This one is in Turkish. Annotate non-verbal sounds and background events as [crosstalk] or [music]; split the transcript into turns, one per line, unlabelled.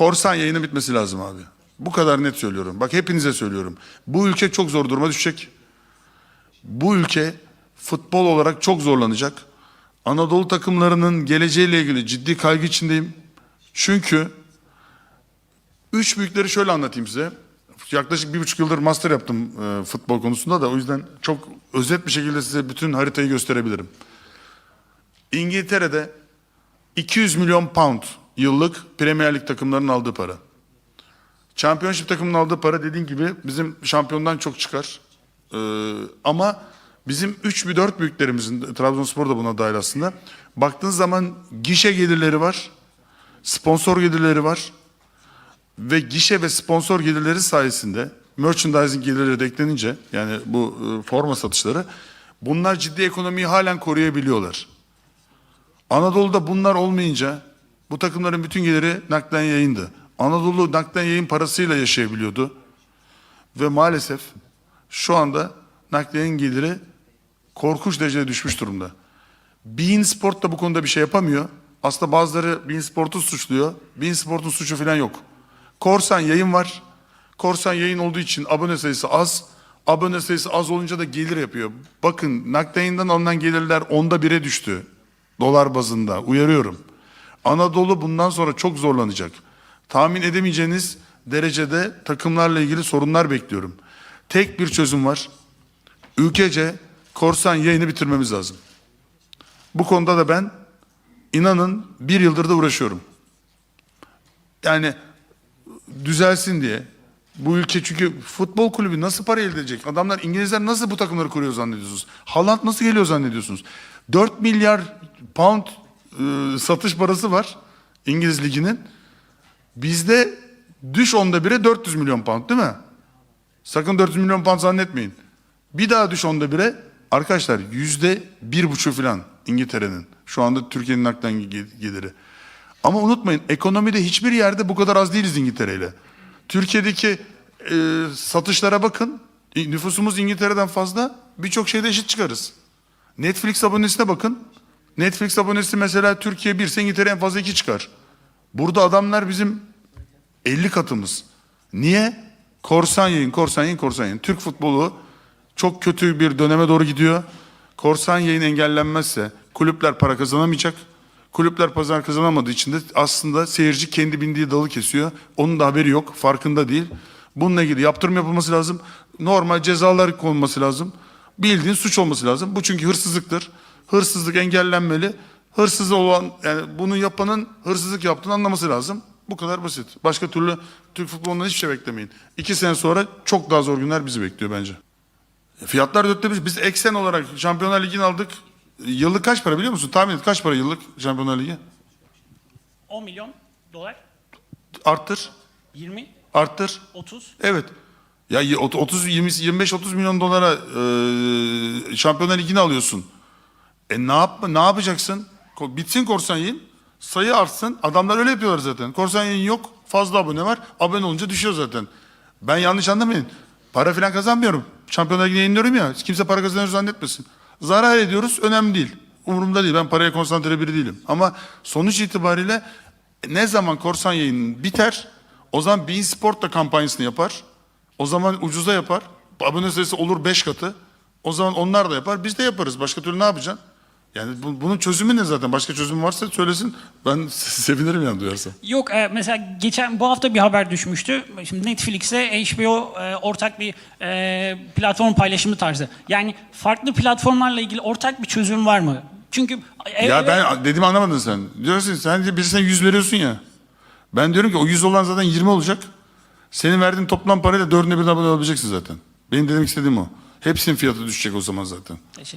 Korsan yayını bitmesi lazım abi. Bu kadar net söylüyorum. Bak hepinize söylüyorum. Bu ülke çok zor duruma düşecek. Bu ülke futbol olarak çok zorlanacak. Anadolu takımlarının geleceğiyle ilgili ciddi kaygı içindeyim. Çünkü üç büyükleri şöyle anlatayım size. Yaklaşık bir buçuk yıldır master yaptım e, futbol konusunda da o yüzden çok özet bir şekilde size bütün haritayı gösterebilirim. İngiltere'de 200 milyon pound yıllık Premier Lig takımlarının aldığı para. Championship takımının aldığı para dediğin gibi bizim şampiyondan çok çıkar. Ee, ama bizim 3 bir 4 büyüklerimizin, Trabzonspor da buna dahil aslında. Baktığınız zaman gişe gelirleri var, sponsor gelirleri var ve gişe ve sponsor gelirleri sayesinde merchandising gelirleri de eklenince yani bu e, forma satışları bunlar ciddi ekonomiyi halen koruyabiliyorlar. Anadolu'da bunlar olmayınca bu takımların bütün geliri naklen yayındı. Anadolu naklen yayın parasıyla yaşayabiliyordu. Ve maalesef şu anda naklen geliri korkunç derecede düşmüş durumda. Bein Sport da bu konuda bir şey yapamıyor. Aslında bazıları Bein Sport'u suçluyor. Bein Sport'un suçu falan yok. Korsan yayın var. Korsan yayın olduğu için abone sayısı az. Abone sayısı az olunca da gelir yapıyor. Bakın naklen yayından alınan gelirler onda bire düştü. Dolar bazında. Uyarıyorum. Anadolu bundan sonra çok zorlanacak. Tahmin edemeyeceğiniz derecede takımlarla ilgili sorunlar bekliyorum. Tek bir çözüm var. Ülkece korsan yayını bitirmemiz lazım. Bu konuda da ben inanın bir yıldır da uğraşıyorum. Yani düzelsin diye. Bu ülke çünkü futbol kulübü nasıl para elde edecek? Adamlar İngilizler nasıl bu takımları kuruyor zannediyorsunuz? Haaland nasıl geliyor zannediyorsunuz? 4 milyar pound e, satış parası var İngiliz liginin. Bizde düş onda bire 400 milyon pound değil mi? Sakın 400 milyon pound zannetmeyin. Bir daha düş onda bire. Arkadaşlar yüzde bir buçuk falan İngiltere'nin. Şu anda Türkiye'nin naklen ge- geliri. Ama unutmayın ekonomide hiçbir yerde bu kadar az değiliz İngiltere ile. Türkiye'deki e, satışlara bakın. E, Nüfusumuz İngiltere'den fazla. Birçok şeyde eşit çıkarız. Netflix abonesine bakın. Netflix abonesi mesela Türkiye 1 ise İngiltere en fazla 2 çıkar. Burada adamlar bizim 50 katımız. Niye? Korsan yayın, korsan yayın, korsan yayın. Türk futbolu çok kötü bir döneme doğru gidiyor. Korsan yayın engellenmezse kulüpler para kazanamayacak. Kulüpler pazar kazanamadığı için de aslında seyirci kendi bindiği dalı kesiyor. Onun da haberi yok, farkında değil. Bununla ilgili yaptırım yapılması lazım. Normal cezalar konulması lazım. Bildiğin suç olması lazım. Bu çünkü hırsızlıktır. Hırsızlık engellenmeli. Hırsız olan yani bunu yapanın hırsızlık yaptığını anlaması lazım. Bu kadar basit. Başka türlü Türk futbolundan hiçbir şey beklemeyin. İki sene sonra çok daha zor günler bizi bekliyor bence. Fiyatlar dörtte bir. Biz eksen olarak Şampiyonlar Ligi'ni aldık. Yıllık kaç para biliyor musun? Tahmin et kaç para yıllık Şampiyonlar Ligi?
10 milyon dolar,
Arttır.
20,
Arttır.
30.
Evet. Ya y- ot- 30 20 25 30 milyon dolara e, Şampiyonlar Ligi'ni alıyorsun. E ne yap ne yapacaksın? Bitsin korsan yayın. Sayı artsın. Adamlar öyle yapıyorlar zaten. Korsan yayın yok. Fazla abone var. Abone olunca düşüyor zaten. Ben yanlış anlamayın. Para falan kazanmıyorum. Şampiyonlar Ligi'ni yayınlıyorum ya. Kimse para kazanıyor zannetmesin. Zarar ediyoruz. Önemli değil. Umurumda değil. Ben paraya konsantre biri değilim. Ama sonuç itibariyle ne zaman korsan yayın biter o zaman Bein Sport da kampanyasını yapar. O zaman ucuza yapar. Abone sayısı olur 5 katı. O zaman onlar da yapar. Biz de yaparız. Başka türlü ne yapacaksın? Yani bu- bunun çözümü ne zaten? Başka çözüm varsa söylesin. Ben [laughs] sevinirim yani duyarsam.
Yok e, mesela geçen bu hafta bir haber düşmüştü. Şimdi Netflix'e HBO e, ortak bir e, platform paylaşımı tarzı. Yani farklı platformlarla ilgili ortak bir çözüm var mı? Çünkü e,
Ya ben dediğimi anlamadın sen. Diyorsun sen de birisine 100 veriyorsun ya. Ben diyorum ki o 100 olan zaten 20 olacak. Senin verdiğin toplam parayla dördüne birden abone olabileceksin zaten. Benim demek istediğim o. Hepsinin fiyatı düşecek o zaman zaten.
Teşekkür